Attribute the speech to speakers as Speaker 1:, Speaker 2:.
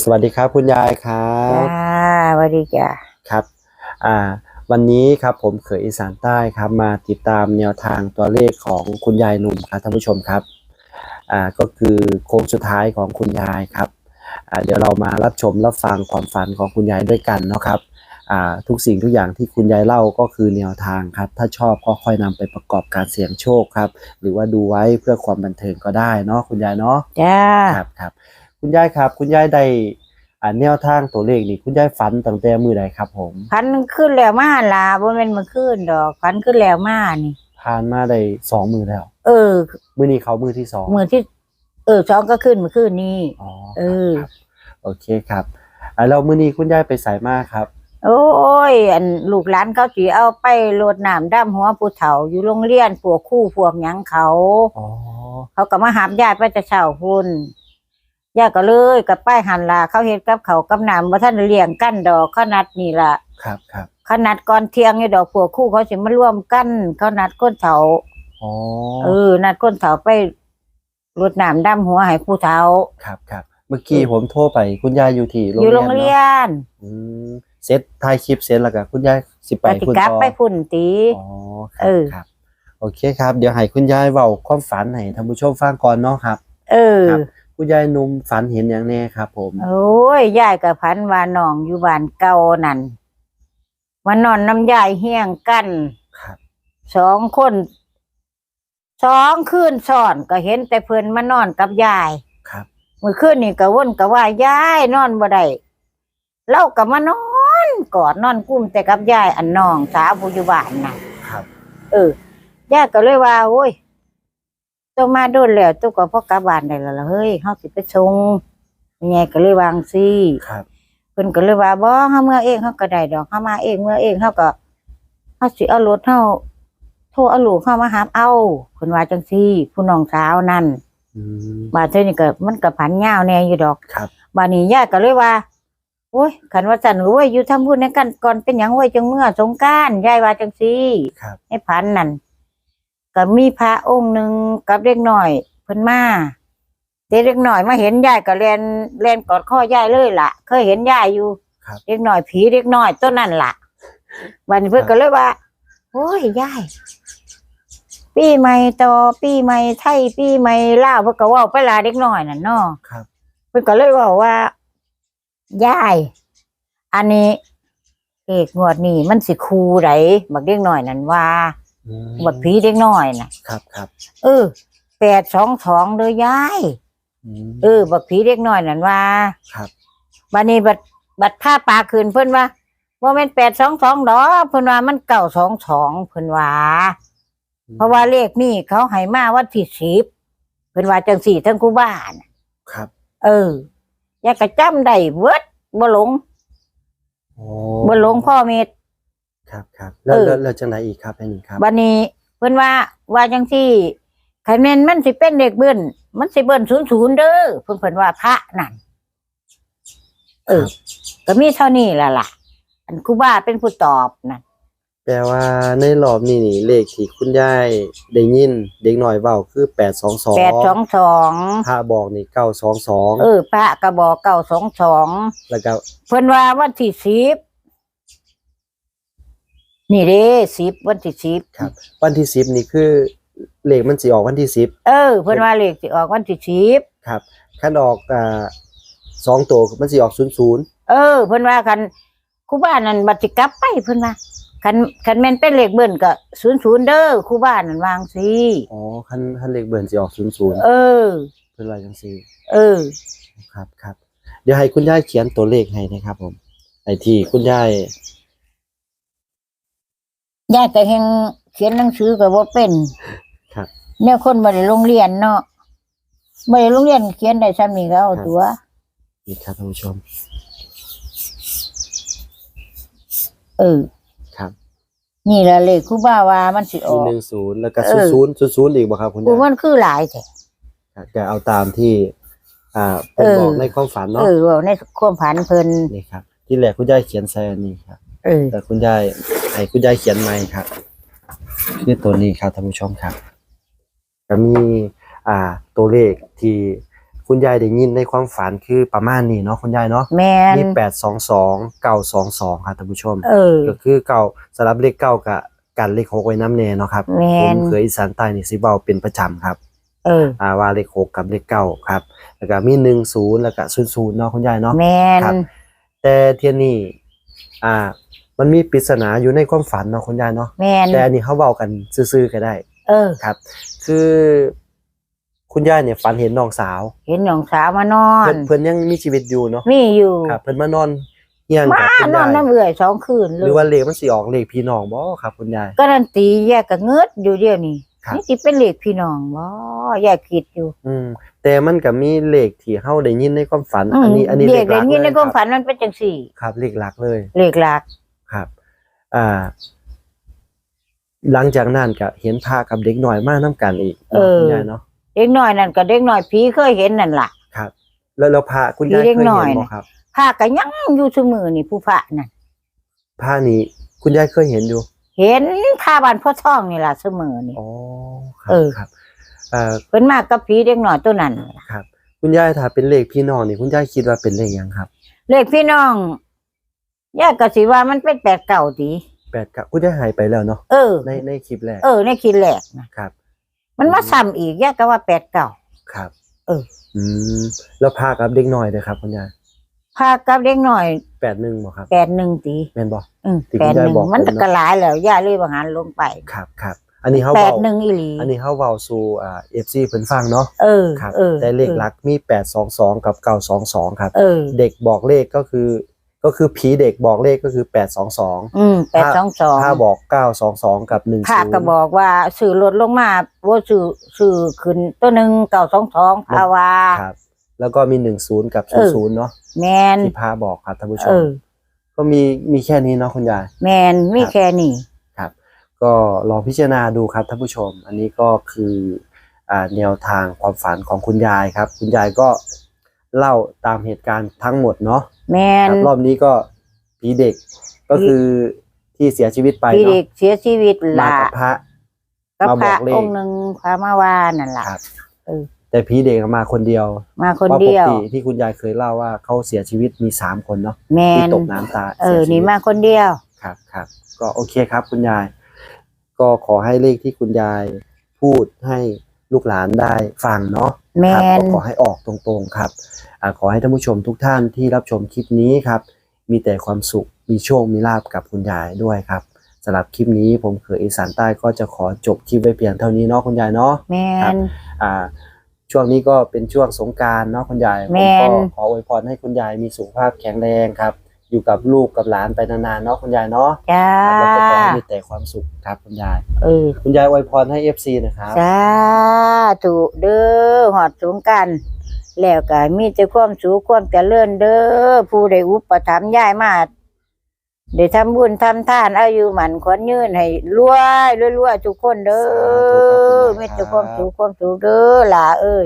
Speaker 1: สวัสดีครับคุณยายครั
Speaker 2: จ้า
Speaker 1: บ
Speaker 2: สวัสดีจ้า
Speaker 1: ครับ อ่า วันนี้ครับผมเขยอีสานใต้ครับ มาติดตามแนวทางตัวเลขของคุณยายหนุ่มครับท่านผู้ชมครับ อ่าก็คือโค้งสุดท้ายของคุณยายครับ อ่าเดี๋ยวเรามารับชมรับฟังความฝันของคุณยายด้วยกันเนาะครับ อ่าทุกสิ่งทุกอย่างที่คุณยายเล่าก็คือแนวทางครับ ถ้าชอบก็ค่อยนำไปประกอบการเสี่ยงโชคครับ หรือว่าดูไว้เพื่อความบันเทิงก็ได้เนาะคุณยายเนาะ
Speaker 2: จ้า
Speaker 1: ครับครับ คุณยายครับ คุณยายได้อ่าแนวทางตัวเลขนี่คุณยายฝันตั้งแต่มือใดครับผม
Speaker 2: พันขึ้นแล้วมาลาบ่แม่นมาขึ้นดอกพันขึ้นแล้วมานี่
Speaker 1: ผ่านมาได้สองมือแล้ว
Speaker 2: เออ
Speaker 1: มือนี้เขามือที่สอง
Speaker 2: มือที่ เออสองก็ขึ้นมาขึ้นนี่
Speaker 1: อ๋อ
Speaker 2: เอ
Speaker 1: ครับ
Speaker 2: อ
Speaker 1: ครับโอเคครับอ่าแล้วมือนี้คุณยายไปใส่มากครับ
Speaker 2: โอ้ย อันลูกหลานเขาสิเอาไปโลดน้ำดำหัวผู้เฒ่าอยู่โรงเรียนพวกครู่พวกหยังเขา
Speaker 1: อ๋อ
Speaker 2: เขาก็มาหามญาติไปแต่เช้าพุ่น ญาติก็เลยกับป้ายหันลาเขาเฮ็ดกับเขาวกับน้ำบ่ทันได้เลี้ยงกันดอกเขานัดนี่ล่ะ
Speaker 1: ครับครับ
Speaker 2: เขานัดก่อนเที่ยงนี่ดอกพวกครู่เขาสิมาร่วมกันเขานัดก้นเฒ่า
Speaker 1: อ๋อ
Speaker 2: เออนัดก้นเฒ่าไปรดน้ำดำหัวให้ผู้เฒ่า
Speaker 1: ครับครับเมื่อกี้ผมโทรไปคุณยายอยู่ที่โรง
Speaker 2: อยู่
Speaker 1: เรี
Speaker 2: โร
Speaker 1: ยน
Speaker 2: งเรี
Speaker 1: เนาะ
Speaker 2: ยน
Speaker 1: อืมเซตถ่ายคลิปเสร็จแล้วก็คุณยายสิไป
Speaker 2: ปฏิ
Speaker 1: คุณ
Speaker 2: กลับ
Speaker 1: ต่อ
Speaker 2: ไปพุ่นตี
Speaker 1: อ๋อค
Speaker 2: เอ
Speaker 1: รับ
Speaker 2: อ
Speaker 1: ครับ โอเคครับ เดี๋ยวให้คุณยายเว้าความฝันให้ท่านผู้ชมฟังก่อนเนาะครับ
Speaker 2: เออ
Speaker 1: ครับคุณยายหนุ่มฝันเห็นอย่างแน่ครับผม
Speaker 2: โอ้ยยายกับพันว่าน้องอยู่บ้านเก่านั่นวันนอนน้ำยายเฮี้ยงกัน
Speaker 1: ครับ
Speaker 2: สองคนสองคืนซ้อนก็เห็นแต่เพิ่นมานอนกับยาย
Speaker 1: ครับ
Speaker 2: เมื่อคืนนี่ก็วนก็ว่ายายนอนบ่ได้เล่าก็มานอนกอดนอนกุ้มแต่กับยายอันน้องสาวผู้อยู่บ้านน่ะ
Speaker 1: ครับ
Speaker 2: เออย่าก็เลยว่าโอ้ย ต้องมาโดนแล้วตัวก็พอกลับบ้านได้แล้วล่ะเฮ้ยเฮาสิไปส่งแม่ก็เลยวางซิ
Speaker 1: ครับ
Speaker 2: เพิ่นก็เลยว่าบ่เฮาเมื่อเองเฮาก็ได้ดอกเฮามาเองเมื่อเองเฮาก็เฮาสิเอารถเฮาโทรเอาลูกเฮามาหาเอาเพิ่นว่าจังซี่ ผู้น้องสาวนั่น
Speaker 1: อืม
Speaker 2: บาดเทอนี่ก็มันก็ผันยาวแน่อยู่ดอก
Speaker 1: ครับ
Speaker 2: บาดนี้ย่าก็เลยว่าโอ้ยคันว่าจันโอ้ยอยู่ทำบุญในกันก่อนเป็นหยังไว้จังเมื่อสงกรานต์ยายว่าจังซี่
Speaker 1: ครับ
Speaker 2: ให้พันนั่น ก็มีพระองค์หนึ่งกับเด็กหน่อยเพิ่นมาเด็กหน่อยมาเห็นยายก็เรียนเรียนกอดข้อยายเลยล่ะ เคยเห็นยายอยู่
Speaker 1: ครับ
Speaker 2: เด็กหน่อยผีเด็กหน่อยต้นนั่นล่ะวันนี้เพิ่นก็เลยว่าโอ้ยยายปีใหม่ต่อปีใหม่ไทยปีใหม่ลาวเพิ่นก็เว้าไปลาเด็กน้อยนั่นเนาะ
Speaker 1: ครับ
Speaker 2: เพิ่นก็เลยเว้าว่ายาย อันนี้เอกงวดนี้มันสิคูไดบักเด็กน้อยนั่นว่า
Speaker 1: อืม
Speaker 2: บักผีเด็กน้อยน่ะ
Speaker 1: ครับครับ
Speaker 2: เออแปดสองสองเด้อยาย
Speaker 1: อืม
Speaker 2: เออบักผีเด็กน้อยนั่นว่า
Speaker 1: ครับ
Speaker 2: บัดนี้บัดบัดผ้าปลาคืนเพิ่นว่าว่าแม่นแปดสองสองดอกเพิ่นว่ามันเก่าสองสองเพิ่นว่าเพราะว่าเลขนี่เขาให้มาวันที่สิบเพิ่นว่าจังสี่ทั้งคู่บ้าน
Speaker 1: ครับ
Speaker 2: เออยายก็จำได้เบิดบ่หลง
Speaker 1: โอ้
Speaker 2: บ่หลงพ่อเม็ด
Speaker 1: ครับครับแล้ว
Speaker 2: เออ
Speaker 1: แล้วแล้วจังไหนอีกครับอันนี้ครับ
Speaker 2: บัดนี้เพิ่นว่าว่าจังซี่คันแม่นมันสิเป็นเด็กเบิ้นมันสิเบิ้น00เด้อเพิ่นเพิ่นว่าพระนั่นเออก็มีเท่านี้ล่ะล่ะ อันครูบาเป็นผู้ตอบนั่น
Speaker 1: แปลว่าในรอบนี้นี่เลขที่คุณยายได้ยินเด็กน้อยเว้าคือแปดสองสอง
Speaker 2: แปดสองสอง
Speaker 1: ถ้าบอกนี่เก้าสองสอง
Speaker 2: เออพระกระบอกเก้าสองสอง
Speaker 1: แล้วก็
Speaker 2: เพิ่นว่าวันที่สิบ นี่เด้สิบวันที่สิบ
Speaker 1: ครับ วันที่สิบนี่คือเลขมันสิออกวันที่สิบ
Speaker 2: เออ เพิ่นว่าเลขสิออกวันที่สิบ
Speaker 1: ครับคันออกอ่าสองตัวมันสิออกศูนย์ศูนย์
Speaker 2: เออ เพิ่นว่าคันครูบานั่นบัดสิกลับไปเพิ่นว่าคันคันแม่นเป็นเลขเบิ้นก็ศูนย์ศูนย์เด้อครูบานั่นวางสิ
Speaker 1: อ๋อคันคันเลขเบิ่นสิออกศูนย์ศูนย์
Speaker 2: เออ
Speaker 1: เพิ่นว่าจังซี่
Speaker 2: เออ
Speaker 1: ครับครับเดี๋ยวให้คุณยายเขียนตัวเลขให้นะครับผมไอ้ที่คุณยาย
Speaker 2: ยายก็เฮงเขียนหนังสือก็บ่เป็น
Speaker 1: ครับ
Speaker 2: แนวคนบ่ได้โรงเรียนเนาะบ่ได้โรงเรียนเขียนได้ซ้ำนี่ก็เอาตัว
Speaker 1: นี่ครับท่านผู้ชม
Speaker 2: เออ
Speaker 1: ครับ
Speaker 2: นี่แหละเลขครูบาว่ามันสิอ
Speaker 1: มี
Speaker 2: อก
Speaker 1: หนึ่งศูนย์แล้วก็
Speaker 2: เอ
Speaker 1: ศูน
Speaker 2: อ
Speaker 1: ย์ศูนย์ศูนย์ศูนย์อีกบ่ครับคุณ
Speaker 2: กู
Speaker 1: ยาย
Speaker 2: มันคือหลายแท้
Speaker 1: ครับก็เอาตามที่ อ่าเพิ่น
Speaker 2: เออ
Speaker 1: บอกในความฝัน
Speaker 2: เอ
Speaker 1: เนาะ
Speaker 2: อเว่าในความผันเพิ่น
Speaker 1: นี่ครับ ที่แรกคุณยายเขียนใส่อันนี้ครับ
Speaker 2: เออ
Speaker 1: แต่คุณยายให้คุณยายเขียนใหม่ครับคือตัวนี้ครับท่านผู้ชมครับก็มีอ่าตัวเลขที่คุณยายได้ยินในความฝันคือประมาณนี้เนาะคุณยายเนาะ
Speaker 2: แมน
Speaker 1: มีแปดสองสองเก้าสองสองครับท่านผู้ชม
Speaker 2: เออ
Speaker 1: ก็คือเก่าสลับเลขเก้ากับกันเลขหกไว้น้ำแน่เนาะครับ
Speaker 2: แม่
Speaker 1: ผม
Speaker 2: น
Speaker 1: เคยอีสานใต้นี่สิเบาเป็นประจำครับ
Speaker 2: เออ
Speaker 1: อ่าว่าเลขหกกับเลขเก้าครับ แล้วก็มีหนึ่งศูนย์แล้วก็ศูนย์ศูนย์เนาะคุณยายเนาะ
Speaker 2: แมน
Speaker 1: ครับแต่เทียนี่อ่า มันมีปริศนาอยู่ในความฝันเนาะคุณยายเนาะ
Speaker 2: แมน
Speaker 1: แต่อันนี้เขาเบากันซื่อๆก็ได้
Speaker 2: เออ
Speaker 1: ครับ คือ คุณยายเนี่ยฝันเห็นน้องสาว
Speaker 2: เห็นน้องสาวมานอ
Speaker 1: เพิ่
Speaker 2: น
Speaker 1: นเพิ่นยังมีชีวิตอยู่เนาะ
Speaker 2: มีอยู่
Speaker 1: ครับเพิ่นมานอนเฮียง
Speaker 2: มา
Speaker 1: กับคุณ
Speaker 2: นอยา
Speaker 1: นย
Speaker 2: น้ำเอื่อยสองคืนเล
Speaker 1: ห
Speaker 2: ย
Speaker 1: รือว่าเลขมันสิออกเลขพี่น้องบ่ครับ คุณยาย
Speaker 2: ก็นันตีแยกกับเงิดอยู่เดียวนี้
Speaker 1: ครับ
Speaker 2: นี่สิเป็นเลขพี่น้องบ่แยกคิดอยู่
Speaker 1: อืม แต่มันก็มีเลขที่เฮาได้ยินในความฝัน
Speaker 2: อืม
Speaker 1: อันนี้ อันนี้
Speaker 2: เล
Speaker 1: เล
Speaker 2: ข
Speaker 1: ขห
Speaker 2: ได้
Speaker 1: ลัก
Speaker 2: ยิน
Speaker 1: เล
Speaker 2: ใน
Speaker 1: ย
Speaker 2: ความ
Speaker 1: ครับ
Speaker 2: ฝันมันเป็นจังสี่
Speaker 1: ครับเลขหลักเลย
Speaker 2: เลขหลัก
Speaker 1: ครับอ่าหลังจากนั้นก็เห็นพากับเด็กหน่อยมานํกันอีก
Speaker 2: เออ
Speaker 1: คุณยายเนาะ
Speaker 2: เด็กน้อยนั่นก็เด็กน้อยผีเคยเห็นนั่นล่ะ
Speaker 1: ครับ แล้วเราพาคุณยาย
Speaker 2: มีเด็ก
Speaker 1: เคย
Speaker 2: หน่
Speaker 1: เห็
Speaker 2: อย
Speaker 1: นบ่
Speaker 2: นะ
Speaker 1: ครับ
Speaker 2: พาก็ยังอยู่ซุมือนี่ผู้พระนั่น
Speaker 1: พานี้คุณยายเคยเห็นอยู่
Speaker 2: เห็นพาบ้านพ่อท่องนี่ล่ะซุมือนี่
Speaker 1: อ๋อครั
Speaker 2: เอบอ
Speaker 1: ครับอ่า
Speaker 2: เพิ่นมากับผีเด็กน้อยตัวนั้น
Speaker 1: ครับ คุณยายถ้าเป็นเลขพี่น้องนี่คุณยายคิดว่าเป็นเลขหยังครับ
Speaker 2: เลขพี่น้อง ยายก็สิว่ามันเป็นแปดเก่าติ
Speaker 1: แปดกับคุณยายหายไปแล้วเนาะ
Speaker 2: เออ
Speaker 1: ในในคลิปแรก
Speaker 2: เออ ในคิดแรกนะครับ มันมาซ้ำอีกยายก็ว่าแปดเก่า
Speaker 1: ครับ
Speaker 2: เออ
Speaker 1: อืมแล้วพากับเด็กน้อยเลยครับคุณยาย
Speaker 2: พากับเด็กน้อย
Speaker 1: แปดหนึ่งบ่ครับ
Speaker 2: แปดหนึ่งตี
Speaker 1: แม่นบ่
Speaker 2: อืม
Speaker 1: ที่
Speaker 2: แป
Speaker 1: คุณ
Speaker 2: ด
Speaker 1: ยาย
Speaker 2: หนึ่ง
Speaker 1: บอกผม
Speaker 2: มัน
Speaker 1: เนอะ
Speaker 2: ก็หลายแล้วย่าเลยบางหันลงไป
Speaker 1: ครับครับอันนี้เขา
Speaker 2: แป
Speaker 1: เว้า
Speaker 2: ดหนึ่งอีหลี
Speaker 1: อันนี้เขาเว้าสู่อ่า FC เพิ่นฟังเนาะ
Speaker 2: เออ
Speaker 1: ครับ
Speaker 2: เออ
Speaker 1: แต่เลขหลักมี822กับ922ครับ
Speaker 2: เออ
Speaker 1: เด็กบอกเลขก็คือ ก็คือผีเด็กบอกเลขก็คือ822
Speaker 2: อืมแปดสองสอง
Speaker 1: ถ้าบอก922กับ10
Speaker 2: พาก็บอกว่าสื่อลดลงมาว่าสื่อสื่อขึ้นตัวหนึ่งเก่าสองสองพาว่า
Speaker 1: ครับ แล้วก็มี10กับ
Speaker 2: เออ
Speaker 1: 00เนาะ
Speaker 2: แมน
Speaker 1: ที่พาบอกครับท่านผู้ช
Speaker 2: เอ
Speaker 1: ม
Speaker 2: อ
Speaker 1: ก็มีมีแค่นี้เนาะคุณยาย
Speaker 2: แมนมีแค่นี้
Speaker 1: ครับ ก็ลองพิจารณาดูครับท่านผู้ชม อันนี้ก็คืออ่าแนวทางความฝันของคุณยายครับ คุณยายก็เล่าตามเหตุการณ์ทั้งหมดเนาะ
Speaker 2: แมน
Speaker 1: ครับรอบนี้ก็ผีเด็กก็คือที่เสียชีวิตไป
Speaker 2: พี่
Speaker 1: เนาะ
Speaker 2: เด็กเสียชีวิต
Speaker 1: มา
Speaker 2: ละ
Speaker 1: กับพระ
Speaker 2: กับ
Speaker 1: มา
Speaker 2: พ
Speaker 1: บอ
Speaker 2: ระ
Speaker 1: กเลข
Speaker 2: องค์หนึ่งพระมาว่านั่นล่ะ
Speaker 1: ครับ
Speaker 2: เออ
Speaker 1: แต่ผีเด็กมาคนเดียว
Speaker 2: มาคน
Speaker 1: พราะ
Speaker 2: เดียว
Speaker 1: ปกติที่คุณยายเคยเล่าว่าเขาเสียชีวิตมีสามคนเนาะ
Speaker 2: แม
Speaker 1: ที่
Speaker 2: น
Speaker 1: ตกน้ำตาย
Speaker 2: เออ
Speaker 1: สียชีวิต
Speaker 2: นี่มาคนเดียว
Speaker 1: ครับครับก็โอเคครับคุณยาย ก็ขอให้เลขที่คุณยายพูดให้ ลูกหลานได้ฟังเนาะ
Speaker 2: แม
Speaker 1: ครับ
Speaker 2: น
Speaker 1: ก็ขอให้ออกตรงๆครับอ่าขอให้ท่านผู้ชมทุกท่านที่รับชมคลิปนี้ครับ มีแต่ความสุขมีโชคมีลาบกับคุณยายด้วยครับสำหรับคลิปนี้ผมเขยอีสานใต้ก็จะขอจบคลิปไว้เพียงเท่านี้เนาะคุณยายเนาะ
Speaker 2: แม
Speaker 1: ครับ
Speaker 2: น
Speaker 1: อ่าช่วงนี้ก็เป็นช่วงสงกรารเนาะคุณยายผ
Speaker 2: แม่
Speaker 1: มก็
Speaker 2: น
Speaker 1: ขออวยพรให้คุณยายมีสุขภาพแข็งแรงครับ อยู่กับลูกกับหลานไปนานๆเนาะคุณยายเนาะ
Speaker 2: จ้า
Speaker 1: ครับแล้วก็ขอให้มีแต่ความสุขครับคุณยาย
Speaker 2: เออ
Speaker 1: คุณยายอวยพรให้ FC นะครับ
Speaker 2: สาธุเด้อหอดสูงกัน แล้วก็มีแต่ความสูขความเจริญเด้อผู้ได้อุปถัมภ์ยายมาได้ทำบุญทำทานอายุหมันขวัญยืนให้รวยรวยรวยทุกคนเด้อมีแต่ความสูขความสุขเด้อหล่าเอ้ย